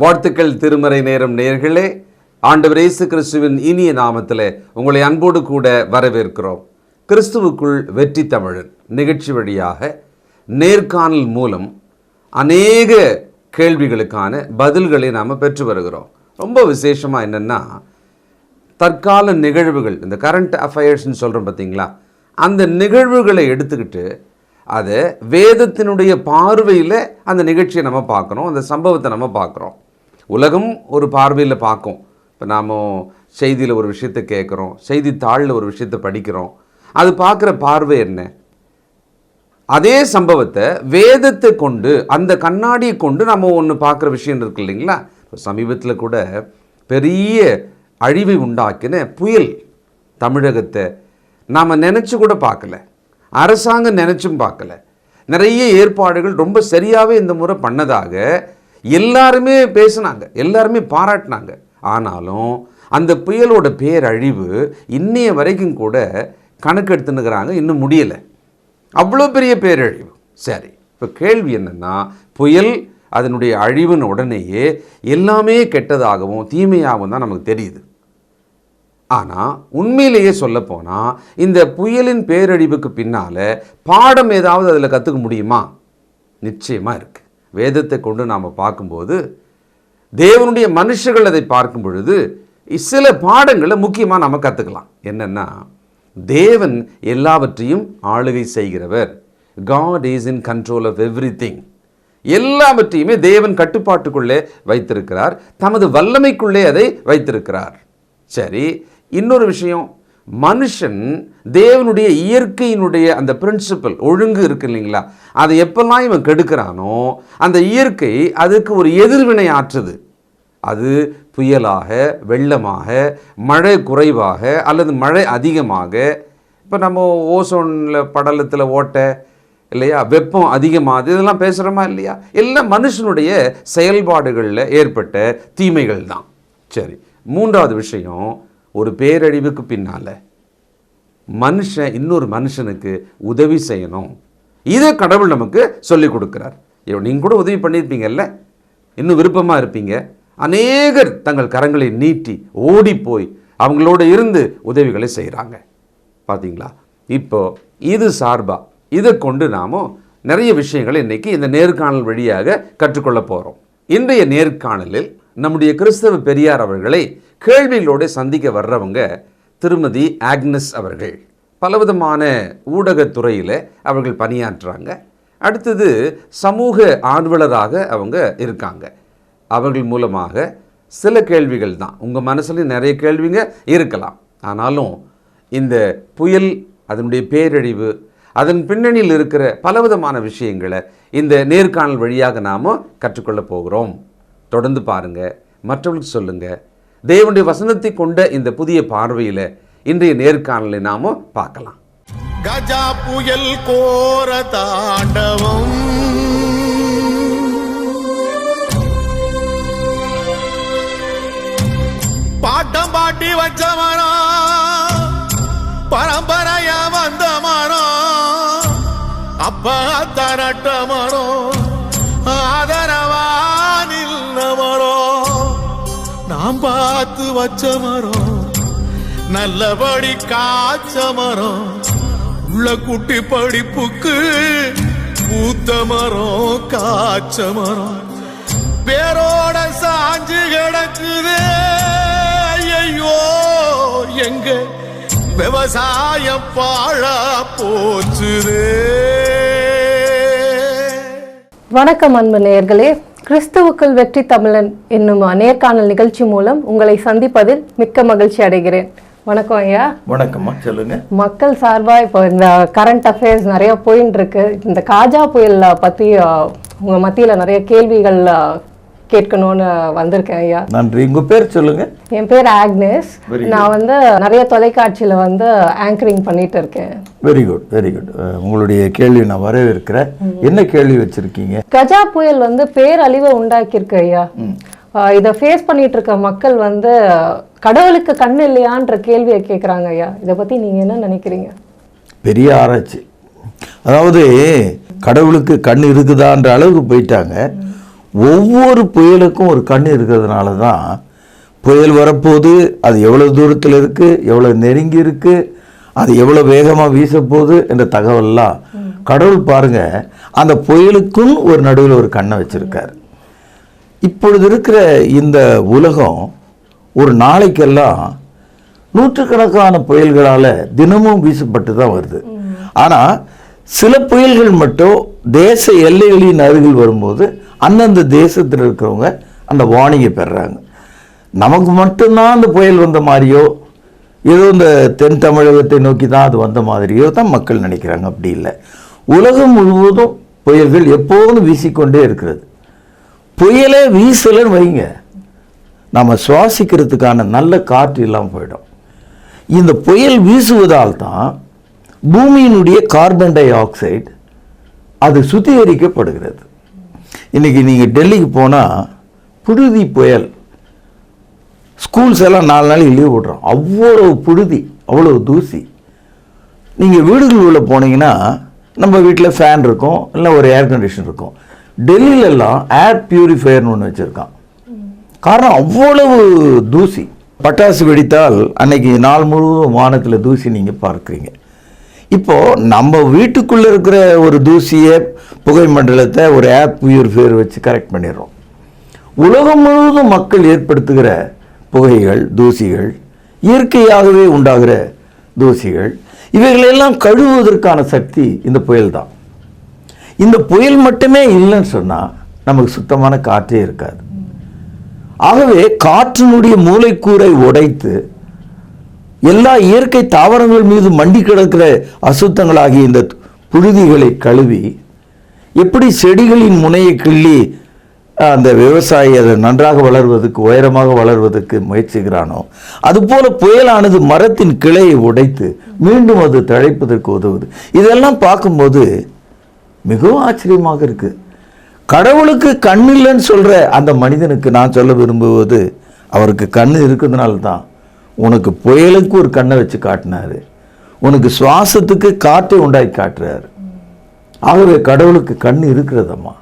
வாழ்த்துக்கள் திருமறை நேரம் நேர்களே. ஆண்டவர் இயேசு கிறிஸ்துவின் இனிய நாமத்தில் உங்களை அன்போடு கூட வரவேற்கிறோம். கிறிஸ்துவுக்குள் வெற்றி தமிழன் நிகழ்ச்சி வழியாக நேர்காணல் மூலம் அநேக கேள்விகளுக்கான பதில்களை நாம் பெற்று வருகிறோம். ரொம்ப விசேஷமாக என்னென்னா தற்கால நிகழ்வுகள் இந்த கரண்ட் அஃபயர்ஸ்னு சொல்கிறோம் பார்த்தீங்களா அந்த நிகழ்வுகளை எடுத்துக்கிட்டு அதை வேதத்தினுடைய பார்வையில் அந்த நிகழ்ச்சியை நம்ம பார்க்குறோம் அந்த சம்பவத்தை நம்ம பார்க்குறோம். உலகம் ஒரு பார்வையில் பார்க்கும். இப்போ நாம் செய்தியில் ஒரு விஷயத்தை கேட்குறோம் செய்தித்தாளில் ஒரு விஷயத்தை படிக்கிறோம். அது பார்க்குற பார்வை என்ன? அதே சம்பவத்தை வேதத்தை கொண்டு அந்த கண்ணாடியை கொண்டு நம்ம ஒன்று பார்க்குற விஷயம் இருக்கு இல்லைங்களா? இப்போ சமீபத்தில் கூட பெரிய அழிவை உண்டாக்கின புயல் தமிழகத்தை நாம் நினச்சி கூட பார்க்கல. அரசாங்கம் நினச்சும் பார்க்கல. நிறைய ஏற்பாடுகள் ரொம்ப சரியாகவே இந்த முறை பண்ணதாக எல்லாருமே பேசினாங்க எல்லாருமே பாராட்டினாங்க. ஆனாலும் அந்த புயலோட பேரழிவு இன்னைய வரைக்கும் கூட கணக்கெடுத்துன்னுக்கிறாங்க இன்னும் முடியலை. அவ்வளோ பெரிய பேரழிவு. சரி இப்போ கேள்வி என்னென்னா புயல் அதனுடைய அழிவின் உடனேயே எல்லாமே கெட்டதாகவும் தீமையாகவும் தான் நமக்கு தெரியுது. ஆனால் உண்மையிலேயே சொல்லப்போனால் இந்த புயலின் பேரழிவுக்கு பின்னால் பாடம் ஏதாவது அதில் கற்றுக்க முடியுமா? நிச்சயமாக இருக்குது வேதத்தை கொண்டு நாம் பார்க்கும்போது தேவனுடைய மனுஷர்கள் அதை பார்க்கும் பொழுது சில பாடங்களை முக்கியமாக நம்ம கற்றுக்கலாம் என்னென்னா தேவன் எல்லாவற்றையும் ஆளுகை செய்கிறவர். God is in control of everything எல்லாவற்றையுமே தேவன் கட்டுப்பாட்டுக்குள்ளே வைத்திருக்கிறார். தமது வல்லமைக்குள்ளே அதை வைத்திருக்கிறார். சரி இன்னொரு விஷயம். மனுஷன் தேவனுடைய இயற்கையினுடைய அந்த பிரின்சிபல் ஒழுங்கு இருக்கு இல்லைங்களா? அதை எப்பெல்லாம் இவன் கெடுக்கிறானோ அந்த இயற்கை அதுக்கு ஒரு எதிர்வினை ஆற்றுது. அது புயலாக வெள்ளமாக மழை குறைவாக அல்லது மழை அதிகமாக. இப்போ நம்ம ஓசோனில் படலத்தில் ஓட்டை இல்லையா? வெப்பம் அதிகமாக இதெல்லாம் பேசுகிறோமா இல்லையா? எல்லாம் மனுஷனுடைய செயல்பாடுகளில் ஏற்பட்ட தீமைகள் தான் சரி மூன்றாவது விஷயம் ஒரு பேரழிவுக்கு பின்னால் மனுஷன் இன்னொரு மனுஷனுக்கு உதவி செய்யணும். இதை கடவுள் நமக்கு சொல்லிக் கொடுக்குறார். நீங்கள் கூட உதவி பண்ணியிருப்பீங்கல்ல இன்னும் விருப்பமாக இருப்பீங்க? அநேகர் தங்கள் கரங்களை நீட்டி ஓடி போய் அவங்களோட இருந்து உதவிகளை செய்கிறாங்க பார்த்தீங்களா இப்போ இது சார்பாக இதை கொண்டு நாம நிறைய விஷயங்களை இன்றைக்கி இந்த நேர்காணல் வழியாக கற்றுக்கொள்ள போகிறோம் இன்றைய நேர்காணலில் நம்முடைய கிறிஸ்தவ பெரியார் அவர்களை கேள்விகளோடு சந்திக்க வர்றவங்க திருமதி ஆக்னஸ் அவர்கள். பலவிதமான ஊடகத்துறையில் அவர்கள் பணியாற்றுறாங்க அடுத்தது சமூக ஆர்வலராக அவங்க இருக்காங்க. அவர்கள் மூலமாக சில கேள்விகள் தான். உங்கள் மனசுலையும் நிறைய கேள்விங்க இருக்கலாம். ஆனாலும் இந்த புயல் அதனுடைய பேரழிவு அதன் பின்னணியில் இருக்கிற பலவிதமான விஷயங்களை இந்த நேர்காணல் வழியாக நாம் கற்றுக்கொள்ள போகிறோம். தொடர்ந்து பாருங்கள் மற்றவர்களுக்கு சொல்லுங்கள் தேவனுடைய வசனத்தை கொண்ட இந்த புதிய பார்வையில் இன்றைய நேர்காணலை நாம பார்க்கலாம். கஜா புயல் கோர தாண்டவம். பாட்டம் பாட்டி வச்ச பரம்பரையா வந்த மரம் அப்பா தரட்ட நாம் பார்த்து வச்ச மரம் நல்லபடி காய்ச்ச மரம் உள்ள குட்டி படிப்புக்கு பூத்த மரம் காய்ச்ச மரம். பேரோட சாஞ்சு கிடக்குது ஐயோ எங்க விவசாயம் பாழா போச்சுதே. வணக்கம் அன்பு நேயர்களே. கிறிஸ்துவுக்குள் வெற்றி தமிழன் என்னும் நேர்காணல் நிகழ்ச்சி மூலம் உங்களை சந்திப்பதில் மிக்க மகிழ்ச்சி அடைகிறேன். வணக்கம் ஐயா. வணக்கம்மா சொல்லுங்க. மக்கள் சார்பா இப்போ இந்த கரண்ட் அஃபேர்ஸ் நிறைய போயின்னு இருக்கு இந்த காஜா புயல் பத்தி அஹ், உங்க மத்தியில நிறைய கேள்விகள் கேட்கணும்னு வந்திருக்கேன் ஐயா. நன்றி. உங்க பேர் சொல்லுங்க. என் பேர் ஆக்னஸ். நான் வந்து நிறைய தொலைக்காட்சியில வந்து ஆங்கரிங் பண்ணிட்டு இருக்கேன். வெரி குட் வெரி குட் உங்களுடைய கேள்வி நான் வரவேற்கிறேன். என்ன கேள்வி வச்சிருக்கீங்க? கஜா புயல் வந்து பேரழிவை உண்டாக்கியிருக்கு ஐயா. இதை ஃபேஸ் பண்ணிட்டு இருக்க மக்கள் வந்து கடவுளுக்கு கண் இல்லையான்ற கேள்வியை கேட்குறாங்க ஐயா. இதை பத்தி நீங்க என்ன நினைக்கிறீங்க? பெரிய ஆராய்ச்சி. அதாவது கடவுளுக்கு கண் இருக்குதான்ற அளவுக்கு போயிட்டாங்க. ஒவ்வொரு புயலுக்கும் ஒரு கண் இருக்கிறதுனால தான் புயல் வரப்போகுது அது எவ்வளோ தூரத்தில் இருக்குது எவ்வளோ நெருங்கி இருக்குது அது எவ்வளோ வேகமாக வீசப்போகுது என்ற தகவல்லாம் கடவுள் பாருங்க அந்த புயலுக்கும் ஒரு நடுவில் ஒரு கண்ணை வச்சிருக்காரு. இப்பொழுது இருக்கிற இந்த உலகம் ஒரு நாளைக்கெல்லாம் நூற்றுக்கணக்கான புயல்களால் தினமும் வீசப்பட்டு தான் வருது ஆனால் சில புயல்கள் மட்டும் தேச எல்லைகளின் அருகில் வரும்போது அந்தந்த தேசத்தில் இருக்கிறவங்க அந்த வார்னிங்கை பெறுறாங்க நமக்கு மட்டும்தான் அந்த புயல் வந்த மாதிரியோ ஏதோ இந்த தென் தமிழகத்தை நோக்கி தான் அது வந்த மாதிரியோ தான் மக்கள் நினைக்கிறாங்க. அப்படி இல்லை. உலகம் முழுவதும் புயல்கள் எப்போதும் வீசிக்கொண்டே இருக்கிறது. புயலே வீசலன்னு வைங்க. நம்ம சுவாசிக்கிறதுக்கான நல்ல காற்று இல்லாமல் போயிடும். இந்த புயல் வீசுவதால் தான் பூமியினுடைய கார்பன் டை ஆக்சைடு அது சுத்திகரிக்கப்படுகிறது. இன்றைக்கி நீங்கள் டெல்லிக்கு போனால் புழுதி புயல். ஸ்கூல்ஸ் எல்லாம் நாலு நாளைக்கு லீவ் விடுறோம் அவ்வளோ புழுதி அவ்வளோ தூசி. நீங்கள் வீடுகள் உள்ளே போனீங்கன்னா நம்ம வீட்டில் ஃபேன் இருக்கும் இல்லை ஒரு ஏர் கண்டிஷன் இருக்கும். டெல்லியிலெல்லாம் ஏர் பியூரிஃபையர்னு ஒன்று வச்சுருக்கான். காரணம் அவ்வளவு தூசி. பட்டாசு வெடித்தால் அன்னைக்கு நாள் முழுவதும் வானத்தில் தூசி நீங்கள் பார்க்குறீங்க. இப்போது நம்ம வீட்டுக்குள்ளே இருக்கிற ஒரு தூசியை புகை மண்டலத்தை ஒரு ஏர் பியூரிஃபையர் வச்சு கரெக்ட் பண்ணிடுறோம். உலகம் முழுவதும் மக்கள் ஏற்படுத்துகிற புகைகள் தூசிகள் இயற்கையாகவே உண்டாகிற தூசிகள் இவைகளெல்லாம் கழுவுவதற்கான சக்தி இந்த புயல் தான். இந்த புயல் மட்டுமே இல்லைன்னு சொன்னால் நமக்கு சுத்தமான காற்றே இருக்காது. ஆகவே காற்றினுடைய மூளைக்கூரை உடைத்து எல்லா இயற்கை தாவரங்கள் மீது மண்டி கிடக்கிற அசுத்தங்களாகிய இந்த புழுதிகளை கழுவி எப்படி செடிகளின் முனையை கிள்ளி அந்த விவசாயி அதை நன்றாக வளர்வதற்கு உயரமாக வளர்வதற்கு முயற்சிக்கிறானோ அதுபோல புயலானது மரத்தின் கிளையை உடைத்து மீண்டும் அது தழைப்பதற்கு உதவுது. இதெல்லாம் பார்க்கும்போது மிகவும் ஆச்சரியமாக இருக்கு. கடவுளுக்கு கண் இல்லைன்னு சொல்ற அந்த மனிதனுக்கு நான் சொல்ல விரும்புவது அவருக்கு கண் இருக்கிறதுனால தான் உனக்கு புயலுக்கு ஒரு கண்ணை வச்சு காட்டினாரு. உனக்கு சுவாசத்துக்கு காற்றை உண்டாக்கி காட்டுறாரு. ஆகவே கடவுளுக்கு கண் இருக்கிறதம்மா.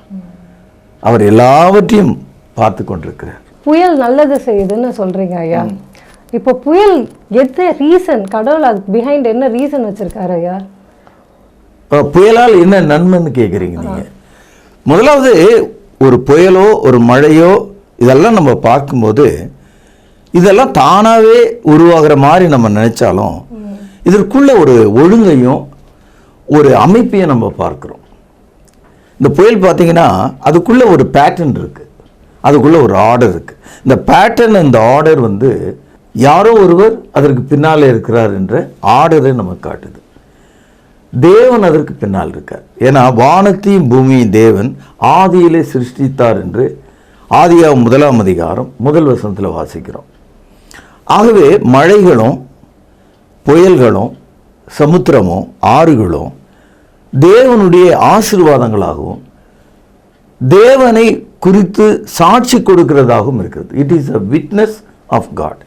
அவர் எல்லாவற்றையும் பார்த்து கொண்டிருக்கிறார். புயல் நல்லது செய்யுதுன்னு சொல்றீங்க ஐயா. இப்போ புயல் எது ரீசன் கடவுள் அதுக்கு பிஹைண்ட் என்ன ரீசன் வச்சிருக்காரு ஐயா? இப்போ புயலால் என்ன நன்மைன்னு கேட்குறீங்க நீங்கள் முதலாவது ஒரு புயலோ ஒரு மழையோ இதெல்லாம் நம்ம பார்க்கும்போது இதெல்லாம் தானாகவே உருவாகிற மாதிரி நம்ம நினைச்சாலும் இதற்குள்ள ஒரு ஒழுங்கையும் ஒரு அமைப்பையும் நம்ம பார்க்குறோம். இந்த புயல் பார்த்தீங்கன்னா அதுக்குள்ளே ஒரு பேட்டர்ன் இருக்குது அதுக்குள்ளே ஒரு ஆர்டர் இருக்குது இந்த பேட்டர்ன் இந்த ஆர்டர் வந்து யாரோ ஒருவர் அதற்கு பின்னால் இருக்கிறார் என்ற ஆர்டரை நமக்கு காட்டுது. தேவன் அதற்கு பின்னால் இருக்கார். ஏன்னா வானத்தையும் பூமியும் தேவன் ஆதியிலே சிருஷ்டித்தார் என்று ஆதியா முதலாம் அதிகாரம் முதல் வசனத்தில் வாசிக்கிறோம். ஆகவே மழைகளும் புயல்களும் சமுத்திரமும் ஆறுகளும் தேவனுடைய ஆசீர்வாதங்களாகவும் தேவனை குறித்து சாட்சி கொடுக்கிறதாகவும் இருக்கிறது. It is a witness of God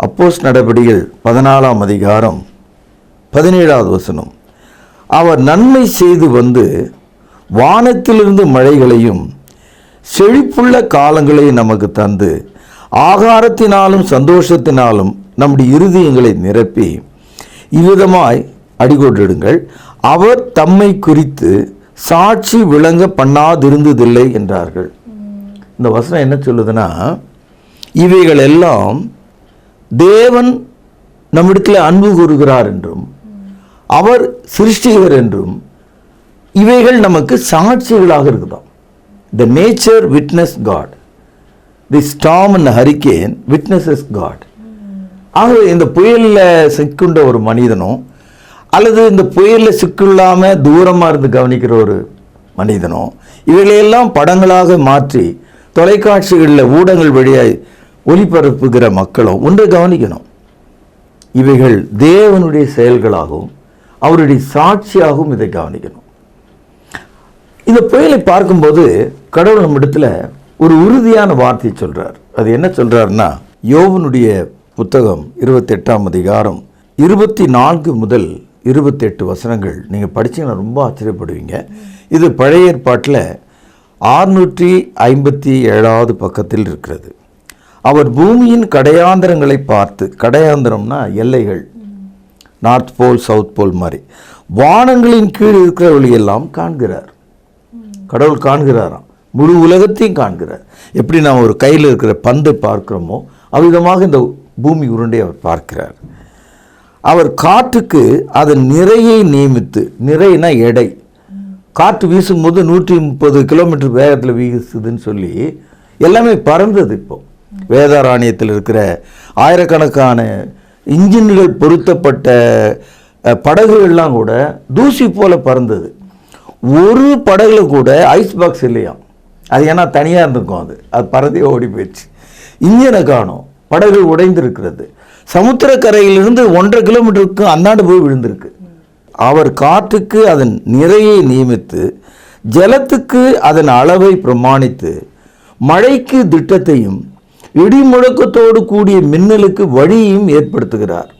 அப்போஸ் நடவடிக்கைகள் பதினாலாம் அதிகாரம் பதினேழாவது வசனம். அவர் நன்மை செய்து வந்து வானத்திலிருந்து மழைகளையும் செழிப்புள்ள காலங்களை நமக்கு தந்து ஆகாரத்தினாலும் சந்தோஷத்தினாலும் நம்முடைய இருதயங்களை நிரப்பி இவ்விதமாய் அடிகோட்டிடுங்கள் அவர் தம்மை குறித்து சாட்சி விளங்க பண்ணாதிருந்ததில்லை என்றார்கள். இந்த வசனம் என்ன சொல்லுதுன்னா இவைகள் எல்லாம் தேவன் நம்மிடத்தில் அன்பு கூறுகிறார் என்றும் அவர் சிருஷ்டிகர் என்றும் இவைகள் நமக்கு சாட்சிகளாக இருக்குதாம். The nature witness God the storm and hurricane witnesses God ஆகவே இந்த புயலில் சிக்குண்ட ஒரு மனிதனும் அல்லது இந்த புயலில் சிக்குள்ளாமல் தூரமாக இருந்து கவனிக்கிற ஒரு மனிதனும் இவைகளையெல்லாம் படங்களாக மாற்றி தொலைக்காட்சிகளில் ஊடகங்கள் வழியாய் ஒளிபரப்புகிற மக்களும் ஒன்றை கவனிக்கணும். இவைகள் தேவனுடைய செயல்களாகவும் அவருடைய சாட்சியாகவும் இதை கவனிக்கணும். இந்த புயலை பார்க்கும்போது கடவுள் நம்மிடத்துல ஒரு உறுதியான வார்த்தை சொல்றார். அது என்ன சொல்கிறாருன்னா யோவனுடைய புத்தகம் இருபத்தெட்டாம் அதிகாரம் இருபத்தி நான்கு முதல் இருபத்தெட்டு வசனங்கள். நீங்கள் படிச்சீங்கன்னா ரொம்ப ஆச்சரியப்படுவீங்க. இது பழைய ஏற்பாட்டில் ஆறுநூற்றி ஐம்பத்தி ஏழாவது பக்கத்தில் இருக்கிறது. அவர் பூமியின் கடையாந்திரங்களை பார்த்து கடையாந்திரம்னா எல்லைகள் நார்த் போல் சவுத் போல் மாதிரி. வானங்களின் கீழ் இருக்கிறவர்களையெல்லாம் காண்கிறார். கடவுள் காண்கிறாராம். முழு உலகத்தையும் காண்கிறார். எப்படி நாம் ஒரு கையில் இருக்கிற பந்தை பார்க்கிறோமோ அவ்விதமாக இந்த பூமி உருண்டை அவர் பார்க்கிறார். அவர் காற்றுக்கு அதன் நிறையை நியமித்து நிறைனா எடை. காற்று வீசும்போது நூற்றி முப்பது கிலோமீட்டர் வேகத்தில் வீசுதுன்னு சொல்லி எல்லாமே பறந்தது இப்போ. வேதாராணியத்தில் இருக்கிற ஆயிரக்கணக்கான இன்ஜின்கள் பொருத்தப்பட்ட படகுகள்லாம் கூட தூசி போல பறந்தது. ஒரு படகுல கூட ஐஸ் பாக்ஸ் இல்லையாம். அது ஏன்னா தனியாக இருந்திருக்கும் அது. அது பறதி ஓடி போயிடுச்சு. இன்ஜினை காணும். படகு உடைந்திருக்கிறது. சமுத்திரக்கரையிலிருந்து ஒன்றரை கிலோமீட்டருக்கு அந்தாண்டு போய் விழுந்திருக்கு. அவர் காற்றுக்கு அதன் நிறையை நியமித்து ஜலத்துக்கு அதன் அளவை பிரமாணித்து மழைக்கு திட்டத்தையும் இடி முழக்கத்தோடு கூடிய மின்னலுக்கு வழியையும் ஏற்படுத்துகிறார்.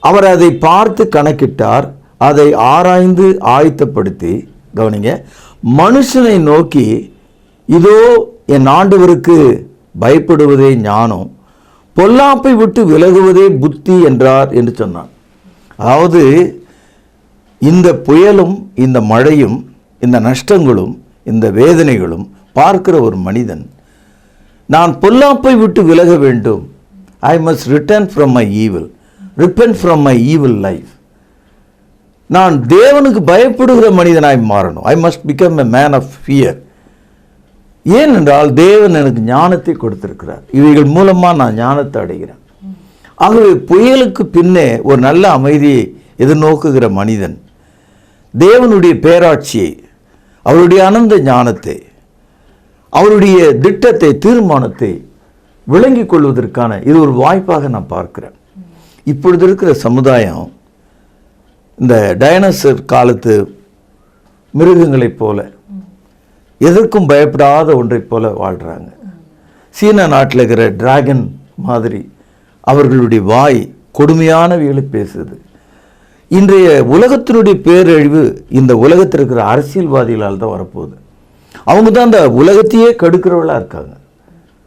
அவர் அதை பார்த்து கணக்கிட்டார். அதை ஆராய்ந்து ஆயத்தப்படுத்தி கவனிங்க மனுஷனை நோக்கி இதோ என் ஆண்டவருக்கு பயப்படுவதே ஞானம். பொல்லாப்பை விட்டு விலகுவதே புத்தி என்றார் என்று சொன்னான். அதாவது இந்த புயலும் இந்த மழையும் இந்த நஷ்டங்களும் இந்த வேதனைகளும் பார்க்கிற ஒரு மனிதன் நான் பொல்லாப்பை விட்டு விலக வேண்டும். I must return from my evil repent from my evil life நான் தேவனுக்கு பயப்படுகிற மனிதனாய் மாறணும். I must become a man of fear ஏனென்றால் தேவன் எனக்கு ஞானத்தை கொடுத்திருக்கிறார். இவைகள் மூலமாக நான் ஞானத்தை அடைகிறேன். ஆகவே புயலுக்கு பின்னே ஒரு நல்ல அமைதியை எதிர்நோக்குகிற மனிதன் தேவனுடைய பேராட்சியை அவருடைய அனந்த ஞானத்தை அவருடைய திட்டத்தை தீர்மானத்தை விளங்கிக் கொள்வதற்கான இது ஒரு வாய்ப்பாக நான் பார்க்கிறேன். இப்பொழுது இருக்கிற சமுதாயம் இந்த டைனோசர் காலத்து மிருகங்களைப் போல எதற்கும் பயப்படாத ஒன்றைப் போல வாழ்கிறாங்க சீன நாட்டில் இருக்கிற டிராகன் மாதிரி அவர்களுடைய வாய் கொடுமையானவைகளை பேசுது. இன்றைய உலகத்தினுடைய பேரழிவு இந்த உலகத்தில் இருக்கிற அரசியல்வாதிகளால் தான் வரப்போகுது. அவங்க தான் அந்த உலகத்தையே கெடுக்கிறவளாக இருக்காங்க.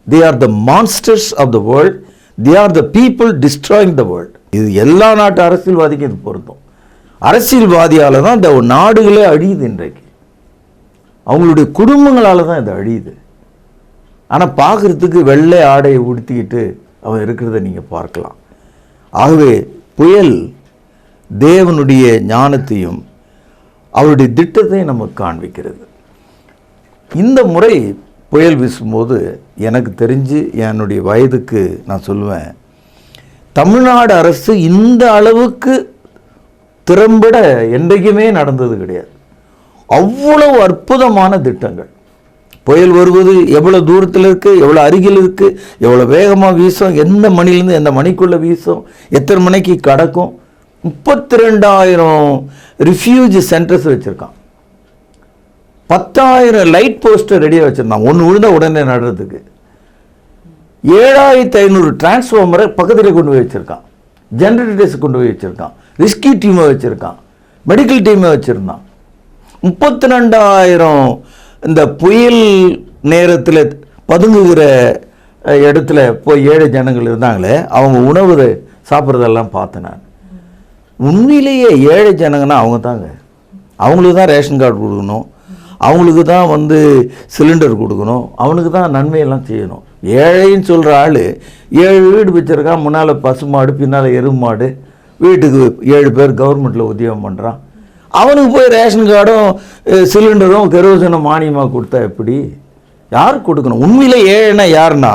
They are the monsters of the world they are the people destroying the world இது எல்லா நாட்டு அரசியல்வாதிக்கும் இது பொருந்தும். அரசியல்வாதியால் தான் இந்த நாடுகளே அழியுது இன்றைக்கு. அவங்களுடைய குடும்பங்களால் தான் இது அழியுது. ஆனால் பார்க்குறதுக்கு வெள்ளை ஆடையை உடுத்திக்கிட்டு அவன் இருக்கிறத நீங்கள் பார்க்கலாம். ஆகவே புயல் தேவனுடைய ஞானத்தையும் அவருடைய திட்டத்தையும் நமக்கு காண்பிக்கிறது. இந்த முறை புயல் வீசும்போது எனக்கு தெரிஞ்சு என்னுடைய வயதுக்கு நான் சொல்லுவேன் தமிழ்நாடு அரசு இந்த அளவுக்கு திறம்பட என்றைக்குமே நடந்தது கிடையாது. அவ்வளவு அற்புதமான திட்டங்கள். புயல் வருவது எவ்வளோ தூரத்தில் இருக்குது எவ்வளோ அருகில் இருக்குது எவ்வளோ வேகமாக வீசும் எந்த மணிலேருந்து எந்த மணிக்குள்ளே வீசும் எத்தனை மணிக்கு கடக்கும். முப்பத்தி ரெண்டாயிரம் ரிஃப்யூஜ் சென்டர்ஸ் வச்சுருக்கான். பத்தாயிரம் லைட் போஸ்டர் ரெடியாக வச்சுருந்தான். ஒன்று விழுந்தா உடனே நடுறதுக்கு. ஏழாயிரத்தி ஐநூறு டிரான்ஸ்ஃபார்மரை பக்கத்தில் கொண்டு போய் வச்சுருக்கான். ஜென்ரேட்டர்ஸ் கொண்டு போய் வச்சுருக்கான். ரிஸ்கி டீமை வச்சுருக்கான். மெடிக்கல் டீமை வச்சுருந்தான். முப்பத்தி ரெண்டாயிரம் இந்த புயல் நேரத்தில் பதுங்குகிற இடத்துல போய் ஏழை ஜனங்கள் இருந்தாங்களே அவங்க உணவு சாப்பிட்றதெல்லாம் பார்த்தேன் நான். உண்மையிலேயே ஏழை ஜனங்கன்னா அவங்க தாங்க அவங்களுக்கு தான் ரேஷன் கார்டு கொடுக்கணும். அவங்களுக்கு தான் வந்து சிலிண்டர் கொடுக்கணும். அவனுக்கு தான் நன்மையெல்லாம் செய்யணும். ஏழைன்னு சொல்கிற ஆள் ஏழு வீடு வச்சுருக்கான் முன்னால் பசுமாடு பின்னால் எருமாடு மாடு வீட்டுக்கு ஏழு பேர் கவர்மெண்ட்டில் உத்தியோகம் பண்ணுறான் அவனுக்கு போய் ரேஷன் கார்டும் சிலிண்டரும் கெரோசனும் மானியமாக கொடுத்தா எப்படி? யார் கொடுக்கணும்? உண்மையில் ஏழைனா யாருன்னா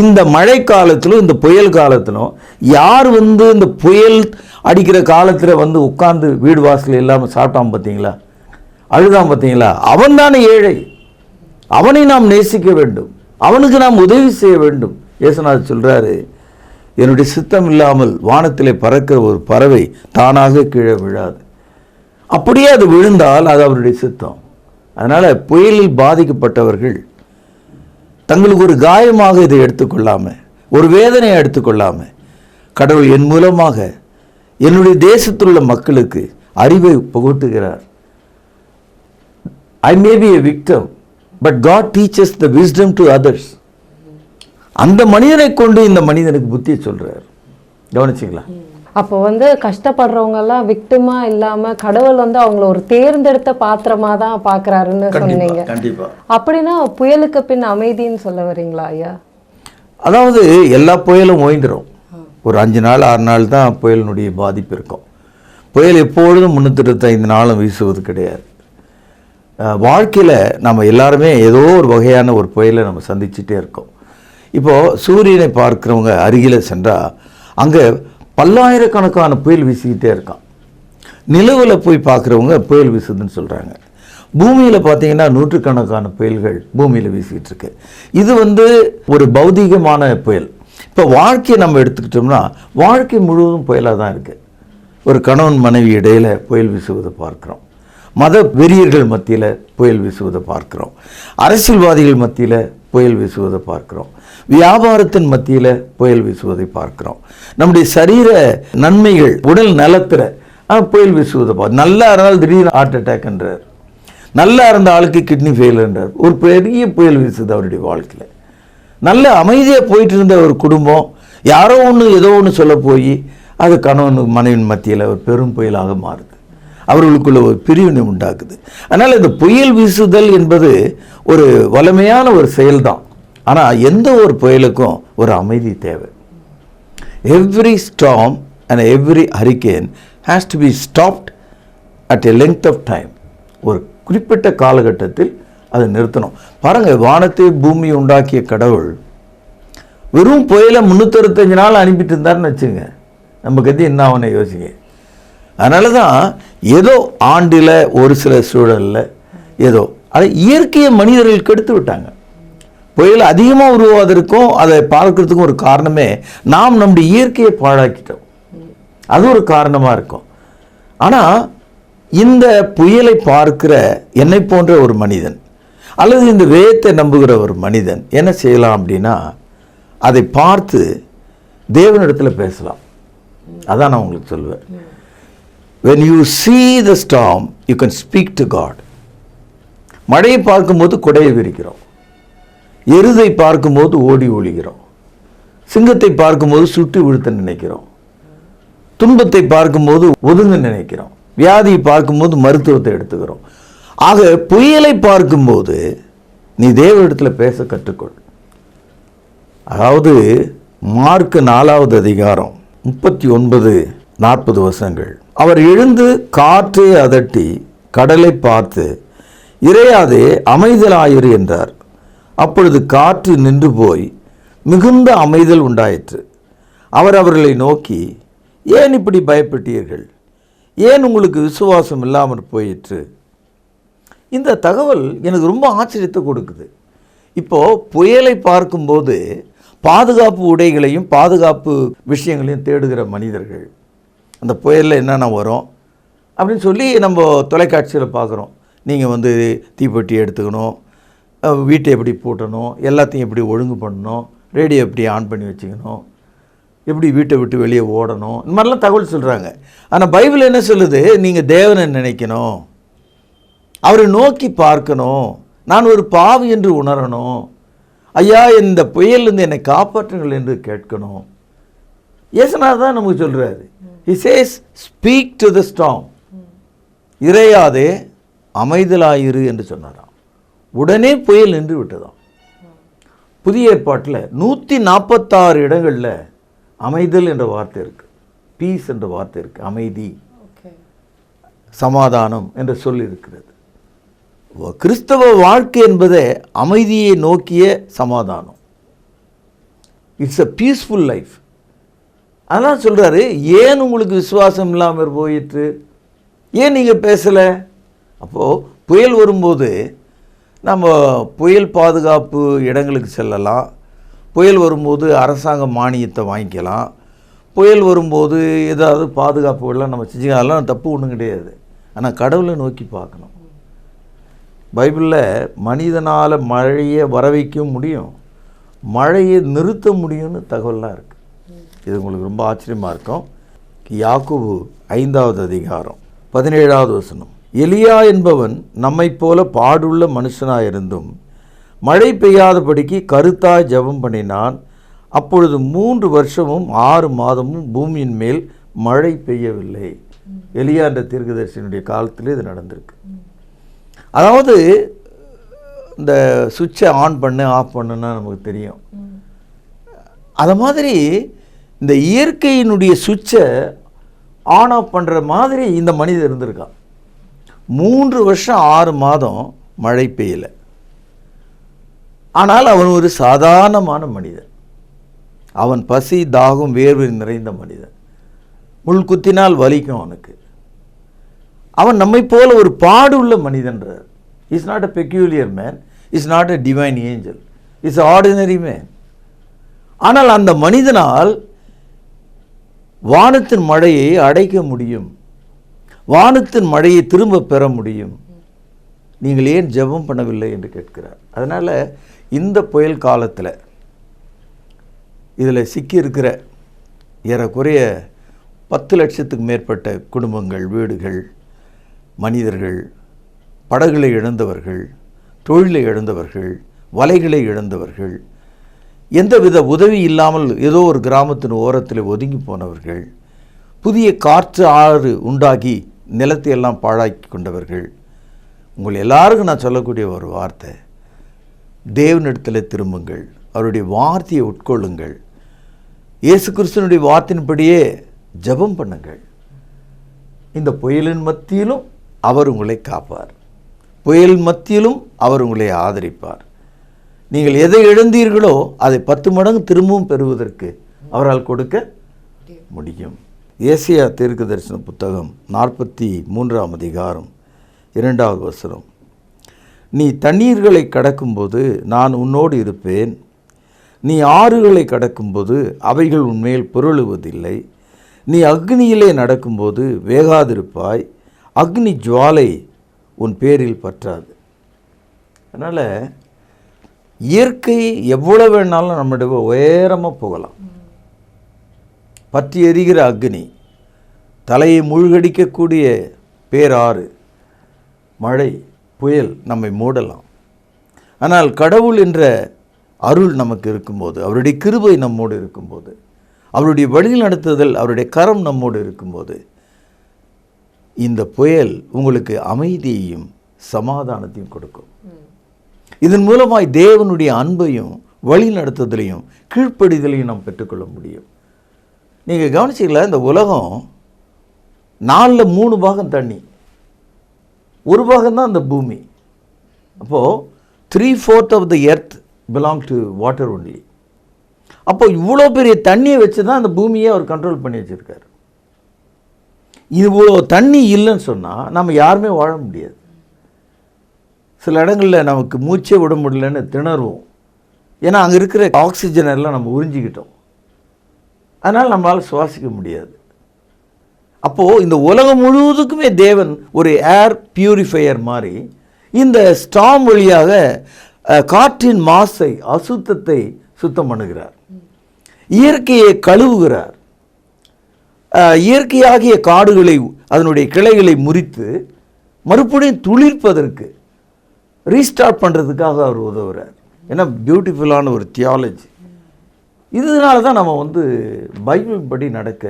இந்த மழை காலத்திலும் இந்த புயல் காலத்திலும் யார் வந்து இந்த புயல் அடிக்கிற காலத்தில் வந்து உட்காந்து வீடு வாசல் இல்லாமல் சாப்பிட்டான் பார்த்தீங்களா? அழுதான் பார்த்தீங்களா? அவன் தானே ஏழை. அவனை நாம் நேசிக்க வேண்டும். அவனுக்கு நாம் உதவி செய்ய வேண்டும். இயேசுநாத் சொல்கிறாரு என்னுடைய சித்தம் இல்லாமல் வானத்திலே பறக்கிற ஒரு பறவை தானாக கீழே விழாது. அப்படியே அது விழுந்தால் அது அவருடைய சித்தம். அதனால் புயலில் பாதிக்கப்பட்டவர்கள் தங்களுக்கு ஒரு காயமாக இதை எடுத்துக்கொள்ளாமல் ஒரு வேதனையை எடுத்துக்கொள்ளாமல் கடவுள் என் மூலமாக என்னுடைய தேசத்தில் உள்ள மக்களுக்கு அறிவை புகட்டுகிறார். I may be a victim but God teachers the wisdom to others அந்த மனிதனை கொண்டு இந்த மனிதனுக்கு புத்தியை சொல்கிறார் கவனிச்சிங்களா? அப்போ வந்து கஷ்டப்படுறவங்க எல்லாம் விக்டிமா இல்லாம கடவுள் வந்து அவங்கள ஒரு தேர்ந்தெடுத்த பாத்திரமா தான் பாக்குறாருன்னு சொன்னீங்க. கண்டிப்பா. அப்படின்னா புயலுக்கு பின் அமைதின்னு சொல்ல வரீங்களா ஐயா? அதாவது எல்லா புயலும் ஓய்ந்துடும் ஒரு அஞ்சு நாள் ஆறு நாள் தான் புயலினுடைய பாதிப்பு இருக்கும். புயல் எப்பொழுதும் முந்நூற்றி நாளும் வீசுவது கிடையாது. வாழ்க்கையில நம்ம எல்லாருமே ஏதோ ஒரு வகையான ஒரு புயலை நம்ம சந்திச்சுட்டே இருக்கோம். இப்போது சூரியனை பார்க்குறவங்க அருகில் சென்றால் அங்கே பல்லாயிரக்கணக்கான புயல் வீசிக்கிட்டே இருக்கான். நிலவில் போய் பார்க்குறவங்க புயல் வீசுதுன்னு சொல்கிறாங்க பூமியில் பார்த்தீங்கன்னா நூற்றுக்கணக்கான புயல்கள் பூமியில் வீசிக்கிட்டு இருக்கு. இது வந்து ஒரு பௌதீகமான புயல். இப்போ வாழ்க்கையை நம்ம எடுத்துக்கிட்டோம்னா வாழ்க்கை முழுவதும் புயலாக தான் இருக்குது ஒரு கணவன் மனைவி இடையில் புயல் வீசுவதை பார்க்குறோம். மத வெறியர்கள் மத்தியில் புயல் வீசுவதை பார்க்குறோம். அரசியல்வாதிகள் மத்தியில் புயல் வீசுவதை பார்க்குறோம். வியாபாரத்தின் மத்தியில் புயல் வீசுவதை பார்க்குறோம். நம்முடைய சரீர நன்மைகள் உடல் நலத்தில் புயல் வீசுவதை பார்த்து நல்லா இருந்தால் திடீர்னு ஹார்ட் அட்டாக்ன்றார் நல்லா இருந்த ஆளுக்கு கிட்னி ஃபெயிலுன்றார் ஒரு பெரிய புயல் வீசுது அவருடைய வாழ்க்கையில். நல்ல அமைதியாக போயிட்டு இருந்த ஒரு குடும்பம் யாரோ ஒன்று ஏதோ ஒன்று சொல்ல போய் அது கணவன் மனைவின் மத்தியில் ஒரு பெரும் புயலாக மாறுது. அவர்களுக்குள்ள ஒரு பிரிவினை உண்டாக்குது. அதனால் இந்த புயல் வீசுதல் என்பது ஒரு வலிமையான ஒரு செயல்தான். ஆனால் எந்த ஒரு புயலுக்கும் ஒரு அமைதி தேவை. Every storm and every hurricane has to be stopped at a length of time ஒரு குறிப்பிட்ட காலகட்டத்தில் அதை நிறுத்தணும். பாருங்கள் வானத்தை பூமி உண்டாக்கிய கடவுள் வெறும் புயலை முந்நூற்றறுபத்தஞ்சு நாள் அனுப்பிட்டு இருந்தாருன்னு வச்சுங்க. நம்ம கதி என்ன ஆகும்னு யோசிங்க. அதனால தான் ஏதோ ஆண்டில் ஒரு சில சூழலில் ஏதோ அதை இயற்கையை மனிதர்கள் கெடுத்து விட்டாங்க. புயல் அதிகமாக உருவாவதற்கும் அதை பார்க்கறதுக்கும் ஒரு காரணமே நாம் நம்முடைய இயற்கையை பாழாக்கிட்டோம். அது ஒரு காரணமாக இருக்கும். ஆனால் இந்த புயலை பார்க்கிற என்னை போன்ற ஒரு மனிதன் அல்லது இந்த வேதத்தை நம்புகிற ஒரு மனிதன் என்ன செய்யலாம் அப்படின்னா அதை பார்த்து தேவனிடத்தில் பேசலாம். அதான் நான் உங்களுக்கு சொல்லுவேன். When you see the storm you can speak to God மழையை பார்க்கும்போது கொடையை விரிக்கிறோம். எருதை பார்க்கும்போது ஓடி ஒழிகிறோம் சிங்கத்தை பார்க்கும்போது சுட்டு விழுத்த நினைக்கிறோம். துன்பத்தை பார்க்கும்போது ஒதுங்க நினைக்கிறோம். வியாதியை பார்க்கும்போது மருத்துவத்தை எடுத்துக்கிறோம். ஆக புயலை பார்க்கும்போது நீ தேவ இடத்துல பேச கற்றுக்கொள். அதாவது மார்க் நாலாவது அதிகாரம் முப்பத்தி ஒன்பது நாற்பது வருஷங்கள் அவர் எழுந்து காற்றை அதட்டி கடலை பார்த்து இறையாதே அமைதலாயிரு என்றார். அப்பொழுது காற்று நின்று போய் மிகுந்த அமைதல் உண்டாயிற்று. அவர் அவர்களை நோக்கி ஏன் இப்படி பயப்பட்டீர்கள்? ஏன் உங்களுக்கு விசுவாசம் இல்லாமல் போயிற்று? இந்த தகவல் எனக்கு ரொம்ப ஆச்சரியத்தை கொடுக்குது. இப்போது புயலை பார்க்கும்போது பாதுகாப்பு உடைகளையும் பாதுகாப்பு விஷயங்களையும் தேடுகிற மனிதர்கள் அந்த புயலில் என்னென்ன வரும் அப்படின்னு சொல்லி நம்ம தொலைக்காட்சியில் பார்க்குறோம். நீங்கள் வந்து தீப்பெட்டி எடுத்துக்கணும் வீட்டை எப்படி பூட்டணும் எல்லாத்தையும் எப்படி ஒழுங்கு பண்ணணும் ரேடியோ எப்படி ஆன் பண்ணி வச்சுக்கணும் எப்படி வீட்டை விட்டு வெளியே ஓடணும் இந்த மாதிரிலாம் தகவல் சொல்கிறாங்க ஆனால் பைபிள் என்ன சொல்லுது? நீங்கள் தேவனை நினைக்கணும். அவரை நோக்கி பார்க்கணும். நான் ஒரு பாவி என்று உணரணும். ஐயா இந்த புயலிருந்து என்னை காப்பாற்றுங்கள் என்று கேட்கணும். இயேசுநாதர் தான் நமக்கு சொல்கிறாரு he says speak to the storm. இறையாதே அமைதலாயிரு என்று சொன்னாராம். உடனே புயல் நின்று விட்டதாம். புதிய ஏற்பாட்டில் நூற்றி நாற்பத்தாறு இடங்களில் அமைதல் என்ற வார்த்தை இருக்கு. பீஸ் என்ற வார்த்தை இருக்கு. அமைதி சமாதானம் என்ற சொல் இருக்கிறது. கிறிஸ்தவ வாழ்க்கை என்பதே அமைதியை நோக்கிய சமாதானம். இட்ஸ் a பீஸ்ஃபுல் லைஃப் அதான் சொல்றாரு ஏன் உங்களுக்கு விசுவாசம் இல்லாமல் போயிற்று? ஏன் நீங்கள் பேசலை? அப்போது புயல் வரும்போது நம்ம புயல் பாதுகாப்பு இடங்களுக்கு செல்லலாம். புயல் வரும்போது அரசாங்க மானியத்தை வாங்கிக்கலாம். புயல் வரும்போது ஏதாவது பாதுகாப்புகள்லாம் நம்ம செஞ்சுக்கலாம். அதெல்லாம் தப்பு ஒன்றும் கிடையாது. ஆனால் கடவுளை நோக்கி பார்க்கணும். பைபிளில் மனிதனால் மழையை வர வைக்க முடியும். மழையை நிறுத்த முடியும்னு தகவல்லாம் இருக்குது இது உங்களுக்கு ரொம்ப ஆச்சரியமாக இருக்கும். யாக்குபு ஐந்தாவது அதிகாரம் பதினேழாவது வசனம். எலியா என்பவன் நம்மைப் போல பாடுள்ள மனுஷனாயிருந்தும் மழை பெய்யாதபடிக்கு கருத்தாய் ஜெபம் பண்ணினான். அப்பொழுது மூன்று வருஷமும் ஆறு மாதமும் பூமியின் மேல் மழை பெய்யவில்லை. எலியா என்ற தீர்க்கதரிசனுடைய காலத்தில் இது நடந்திருக்கு. அதாவது இந்த சுவிட்சை ஆன் பண்ணு ஆஃப் பண்ணுன்னா நமக்கு தெரியும். அது மாதிரி இந்த இயற்கையினுடைய சுவிட்சை ஆன் ஆஃப் பண்ணுற மாதிரி இந்த மனிதன் இருந்திருக்கான். மூன்று வருஷம் ஆறு மாதம் மழை பெய்யலை. ஆனால் அவன் ஒரு சாதாரணமான மனிதன். அவன் பசி தாகம் வேர்வை நிறைந்த மனிதன். முள் குத்தினால் வலிக்கும் அவனுக்கு. அவன் நம்மை போல ஒரு பாடு உள்ள மனிதன்றார் is not a peculiar man is not a divine angel is ordinary man ஆனால் அந்த மனிதனால் வானத்தின் மழையை அடைக்க முடியும். வானத்தின் மழையை திரும்ப பெற முடியும். நீங்கள் ஏன் ஜெபம் பண்ணவில்லை என்று கேட்கிறார். அதனால் இந்த புயல் காலத்தில் இதில் சிக்கியிருக்கிற ஏறக்குறைய பத்து லட்சத்துக்கு மேற்பட்ட குடும்பங்கள் வீடுகள் மனிதர்கள் படகுகளை இழந்தவர்கள் தொழிலை இழந்தவர்கள் வலைகளை இழந்தவர்கள் எந்தவித உதவி இல்லாமல் ஏதோ ஒரு கிராமத்தின் ஓரத்தில் ஒதுங்கி போனவர்கள் புதிய காற்று ஆறு உண்டாகி நிலத்தை எல்லாம் பாழாக்கி கொண்டவர்கள். உங்கள் எல்லாருக்கும் நான் சொல்லக்கூடிய ஒரு வார்த்தை. தேவனிடத்தில் திரும்புங்கள். அவருடைய வார்த்தையை உட்கொள்ளுங்கள். இயேசு கிறிஸ்தனுடைய வார்த்தையின்படியே ஜெபம் பண்ணுங்கள். இந்த புயலின் மத்தியிலும் அவர் உங்களை காப்பார். புயல் மத்தியிலும் அவர் உங்களை ஆதரிப்பார். நீங்கள் எதை இழந்தீர்களோ அதை பத்து மடங்கு திரும்பவும் பெறுவதற்கு அவரால் கொடுக்க முடியும். ஏசியா தீர்க்க தரிசன புத்தகம் நாற்பத்தி மூன்றாம் அதிகாரம் இரண்டாவது வசனம். நீ தண்ணீர்களை கடக்கும்போது நான் உன்னோடு இருப்பேன். நீ ஆறுகளை கடக்கும்போது அவைகள் உன்மேல் புரளுவதில்லை. நீ அக்னியிலே நடக்கும்போது வேகாதிருப்பாய். அக்னி ஜுவாலை உன் பேரில் பற்றாது. அதனால் இயற்கை எவ்வளோ வேணாலும் நம்மிட உயரமாக போகலாம். பற்றி எரிகிற அக்னி. தலையை மூழ்கடிக்கக்கூடிய பேராறு. மழை புயல் நம்மை மூடலாம். ஆனால் கடவுள் என்ற அருள் நமக்கு இருக்கும்போது அவருடைய கிருபை நம்மோடு இருக்கும்போது அவருடைய வழியில் நடத்துதல் அவருடைய கரம் நம்மோடு இருக்கும்போது இந்த புயல் உங்களுக்கு அமைதியையும் சமாதானத்தையும் கொடுக்கும். இதன் மூலமாய் தேவனுடைய அன்பையும் வழி நடத்துதலையும் கீழ்ப்படிதலையும் நாம் பெற்றுக்கொள்ள முடியும். நீங்கள் கவனிச்சிக்கல இந்த உலகம் நாலில் மூணு பாகம் தண்ணி. ஒரு பாகம் தான் அந்த பூமி. அப்போது three fourth of the earth belong to water only அப்போ இவ்வளோ பெரிய தண்ணியை வச்சு தான் அந்த பூமியை அவர் கண்ட்ரோல் பண்ணி வச்சுருக்காரு. இவ்வளோ தண்ணி இல்லைன்னு சொன்னால் நம்ம யாருமே வாழ முடியாது. சில இடங்களில் நமக்கு மூச்சே விட முடியலன்னு திணறுவோம். ஏன்னா அங்கே இருக்கிற ஆக்சிஜன் எல்லாம் நம்ம உறிஞ்சிக்கிட்டோம். அதனால் நம்மளால் சுவாசிக்க முடியாது. அப்போது இந்த உலகம் முழுவதுக்குமே தேவன் ஒரு ஏர் பியூரிஃபையர் மாதிரி இந்த ஸ்டாம் வழியாக காற்றின் மாசை அசுத்தத்தை சுத்தம் பண்ணுகிறார். இயற்கையை கழுவுகிறார். இயற்கையாகிய காடுகளை அதனுடைய கிளைகளை முறித்து மறுபடியும் துளிர்ப்பதற்கு ரீஸ்டார்ட் பண்ணுறதுக்காக அவர் உதவுறார். ஏன்னா பியூட்டிஃபுல்லான ஒரு தியாலஜி இதனால தான் நம்ம வந்து பைபிள் படி நடக்க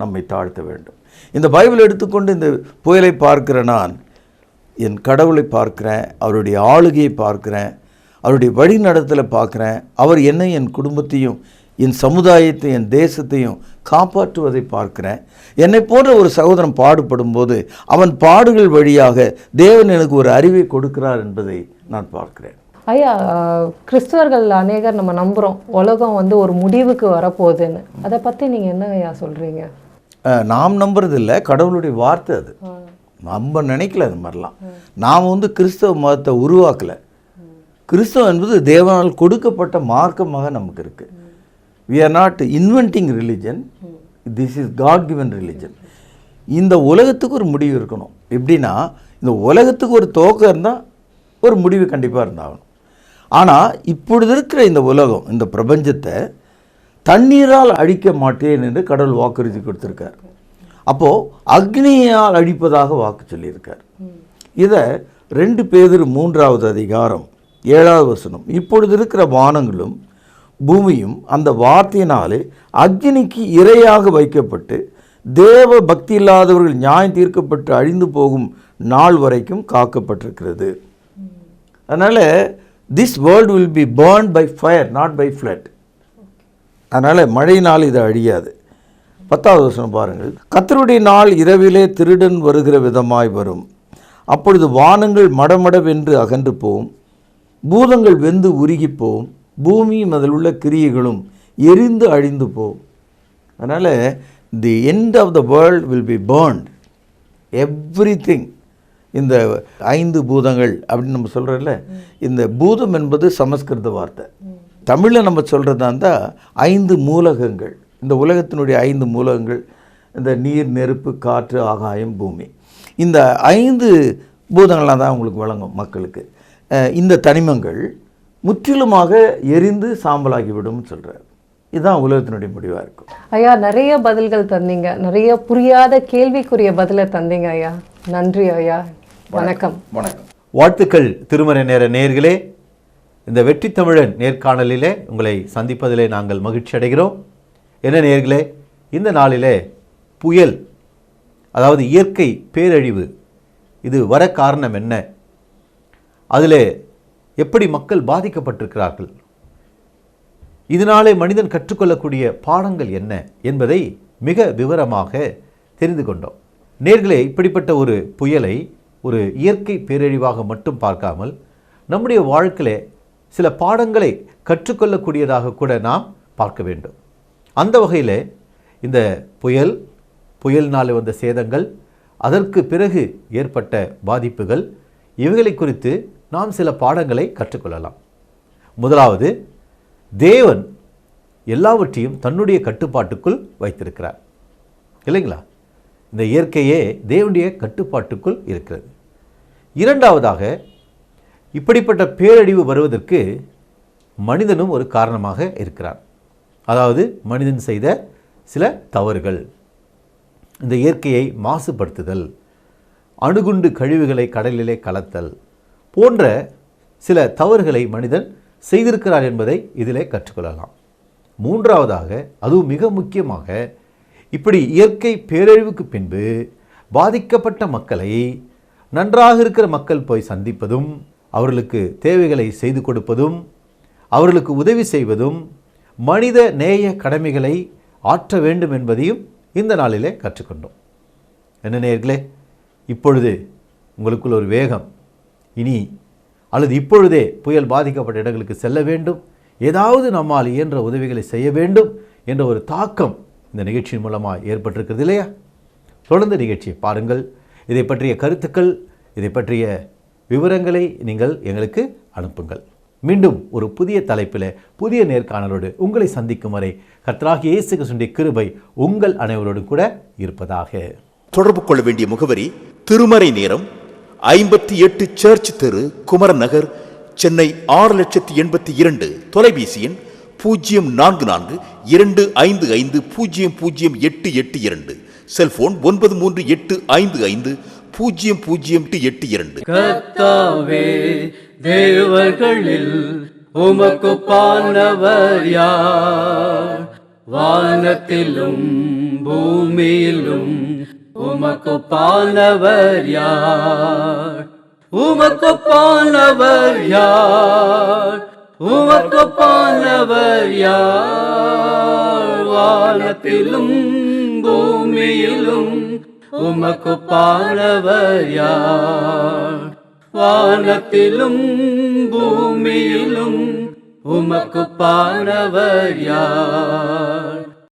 நம்மை தாழ்த்த வேண்டும். இந்த பைபிள் எடுத்துக்கொண்டு இந்த புயலை பார்க்கிற நான் என் கடவுளை பார்க்கிறேன் அவருடைய ஆளுகையை பார்க்கிறேன் அவருடைய வழி நடத்தலை பார்க்குறேன் அவர் என்னை என் குடும்பத்தையும் என் சமுதாயத்தையும் என் தேசத்தையும் காப்பாற்றுவதை பார்க்கிறேன். என்னை போன்ற ஒரு சகோதரன் பாடுபடும் போது அவன் பாடுகள் வழியாக தேவன் எனக்கு ஒரு அறிவை கொடுக்கிறார் என்பதை நான் பார்க்கிறேன். ஐயா கிறிஸ்துவர்கள் அநேகர் நம்ம நம்புறோம். உலகம் வந்து ஒரு முடிவுக்கு வரப்போகுதுன்னு. அதை பத்தி நீங்க என்ன ஐயா சொல்றீங்க? அஹ், நாம் நம்புறது இல்லை கடவுளுடைய வார்த்தை அது. நம்ம நினைக்கல அது மாதிரிலாம். நாம் வந்து கிறிஸ்தவ மதத்தை உருவாக்கலை. கிறிஸ்தவம் என்பது தேவனால் கொடுக்கப்பட்ட மார்க்கமாக நமக்கு இருக்குது we are not inventing religion this is God given religion இந்த உலகத்துக்கு ஒரு முடிவு இருக்கணும். எப்படின்னா இந்த உலகத்துக்கு ஒரு துவக்கம் இருந்தால் ஒரு முடிவு கண்டிப்பாக இருந்தாகணும். ஆனால் இப்பொழுது இருக்கிற இந்த உலகம் இந்த பிரபஞ்சத்தை தண்ணீரால் அழிக்க மாட்டேன் என்று கடவுள் வாக்குறுதி கொடுத்துருக்கார். அப்போது அக்னியால் அழிப்பதாக வாக்கு சொல்லியிருக்கார். இதை ரெண்டு பேர் மூன்றாவது அதிகாரம் ஏழாவது வசனம். இப்பொழுது இருக்கிற வானங்களும் பூமியும் அந்த வார்த்தையினாலே அக்னிக்கு இரையாக வைக்கப்பட்டு தேவ பக்தி இல்லாதவர்கள் நியாயம் தீர்க்கப்பட்டு அழிந்து போகும் நாள் வரைக்கும் காக்கப்பட்டிருக்கிறது. அதனால் this world will be burn by fire not by flood அதனால் மழையினால் இது அழியாது. பத்தாவது வசனம் பாருங்கள். கத்தருடைய நாள் இரவிலே திருடன் வருகிற விதமாய் வரும். அப்பொழுது வானங்கள் மடமடவென்று அகன்று போகும் பூதங்கள் வெந்து உருகி போகும் பூமியும் அதில் உள்ள கிரியைகளும் எரிந்து அழிந்து போகும் அதனால் the end of the world will be burnt every இந்த ஐந்து பூதங்கள் அப்படின்னு நம்ம சொல்கிறோம்ல இந்த பூதம் என்பது சமஸ்கிருத வார்த்தை. தமிழில் நம்ம சொல்கிறதா இருந்தால் ஐந்து மூலகங்கள். இந்த உலகத்தினுடைய ஐந்து மூலகங்கள் இந்த நீர் நெருப்பு காற்று ஆகாயம் பூமி. இந்த ஐந்து பூதங்களாக தான் உங்களுக்கு வழங்கும் மக்களுக்கு. இந்த தனிமங்கள் முற்றிலுமாக எரிந்து சாம்பலாகிவிடும்னு சொல்கிறார் இதுதான் உலகத்தினுடைய முடிவாக இருக்கும். ஐயா நிறைய பதில்கள் தந்தீங்க. நிறைய புரியாத கேள்விக்குரிய பதிலை தந்தீங்க ஐயா. நன்றி ஐயா. வணக்கம். வணக்கம். வாழ்த்துக்கள் திருமறை நேர நேர்களே. இந்த வெற்றி தமிழன் நேர்காணலிலே உங்களை சந்திப்பதிலே நாங்கள் மகிழ்ச்சி அடைகிறோம். என்ன நேர்களே இந்த நாளிலே புயல் அதாவது இயற்கை பேரழிவு இது வர காரணம் என்ன? அதிலே எப்படி மக்கள் பாதிக்கப்பட்டிருக்கிறார்கள்? இதனாலே மனிதன் கற்றுக்கொள்ளக்கூடிய பாடங்கள் என்ன என்பதை மிக விவரமாக தெரிந்து கொண்டோம். நேர்களே இப்படிப்பட்ட ஒரு புயலை ஒரு இயற்கை பேரழிவாக மட்டும் பார்க்காமல் நம்முடைய வாழ்க்கையிலே சில பாடங்களை கற்றுக்கொள்ளக்கூடியதாக கூட நாம் பார்க்க வேண்டும். அந்த வகையில் இந்த புயல் புயல்னால் வந்த சேதங்கள் அதற்கு பிறகு ஏற்பட்ட பாதிப்புகள் இவைகளை குறித்து நாம் சில பாடங்களை கற்றுக்கொள்ளலாம். முதலாவது தேவன் எல்லாவற்றையும் தன்னுடைய கட்டுப்பாட்டுக்குள் வைத்திருக்கிறார். இல்லைங்களா? இந்த இயற்கையே தேவனுடைய கட்டுப்பாட்டுக்குள் இருக்கிறது. இரண்டாவதாக இப்படிப்பட்ட பேரழிவு வருவதற்கு மனிதனும் ஒரு காரணமாக இருக்கிறான். அதாவது மனிதன் செய்த சில தவறுகள். இந்த இயற்கையை மாசுபடுத்துதல் அணுகுண்டு கழிவுகளை கடலிலே கலத்தல் போன்ற சில தவறுகளை மனிதன் செய்திருக்கிறார் என்பதை இதிலே கற்றுக்கொள்ளலாம். மூன்றாவதாக அதுவும் மிக முக்கியமாக இப்படி இயற்கை பேரழிவுக்கு பின்பு பாதிக்கப்பட்ட மக்களை நன்றாக இருக்கிற மக்கள் போய் சந்திப்பதும் அவர்களுக்கு தேவைகளை செய்து கொடுப்பதும் அவர்களுக்கு உதவி செய்வதும் மனித நேய கடமைகளை ஆற்ற வேண்டும் என்பதையும் இந்த நாளிலே கற்றுக்கொண்டோம். என்ன நேயர்களே இப்பொழுது உங்களுக்குள் ஒரு வேகம். இனி அல்லது இப்பொழுதே புயல் பாதிக்கப்பட்ட இடங்களுக்கு செல்ல வேண்டும். ஏதாவது நம்மால் இயன்ற உதவிகளை செய்ய வேண்டும் என்ற ஒரு தாக்கம் இந்த நிகழ்ச்சியின் மூலமாக ஏற்பட்டிருக்கிறது இல்லையா? தொடர்ந்து நிகழ்ச்சியை பாருங்கள். இதை பற்றிய கருத்துக்கள் இதை பற்றிய விவரங்களை நீங்கள் எங்களுக்கு அனுப்புங்கள். மீண்டும் ஒரு புதிய தலைப்பில் புதிய நேர்காணலோடு உங்களை சந்திக்கும் வரை கர்த்தராகிய இயேசு கிறிஸ்துவின் கிருபை உங்கள் அனைவரோடும் கூட இருப்பதாக. தொடர்பு கொள்ள வேண்டிய முகவரி திருமறை நேரம் ஐம்பத்தி எட்டு சர்ச் தெரு குமரன் நகர் சென்னை ஆறு லட்சத்தி எண்பத்தி இரண்டு தொலைபேசி எண் பூஜ்ஜியம் நான்கு நான்கு இரண்டு ஐந்து ஐந்து பூஜ்ஜியம் பூஜ்ஜியம் எட்டு எட்டு இரண்டு. செல்போன் ஒன்பது மூன்று எட்டு ஐந்து ஐந்து பூஜ்ஜியம் பூஜ்ஜியம் எட்டு எட்டு இரண்டு. கத்தாவே தேவர்களில் உமக்கு பானவர் யார்? வானத்திலும் பூமியிலும் உமக்கு பானவர் யார்? உமக்கு பானவர் யார்? உமக்கு பானவர் யார்? வானத்திலும் பூமியிலும் உமக்கு பானவர் யார்? வானத்திலும் பூமியிலும் உமக்கு பானவர் யார்?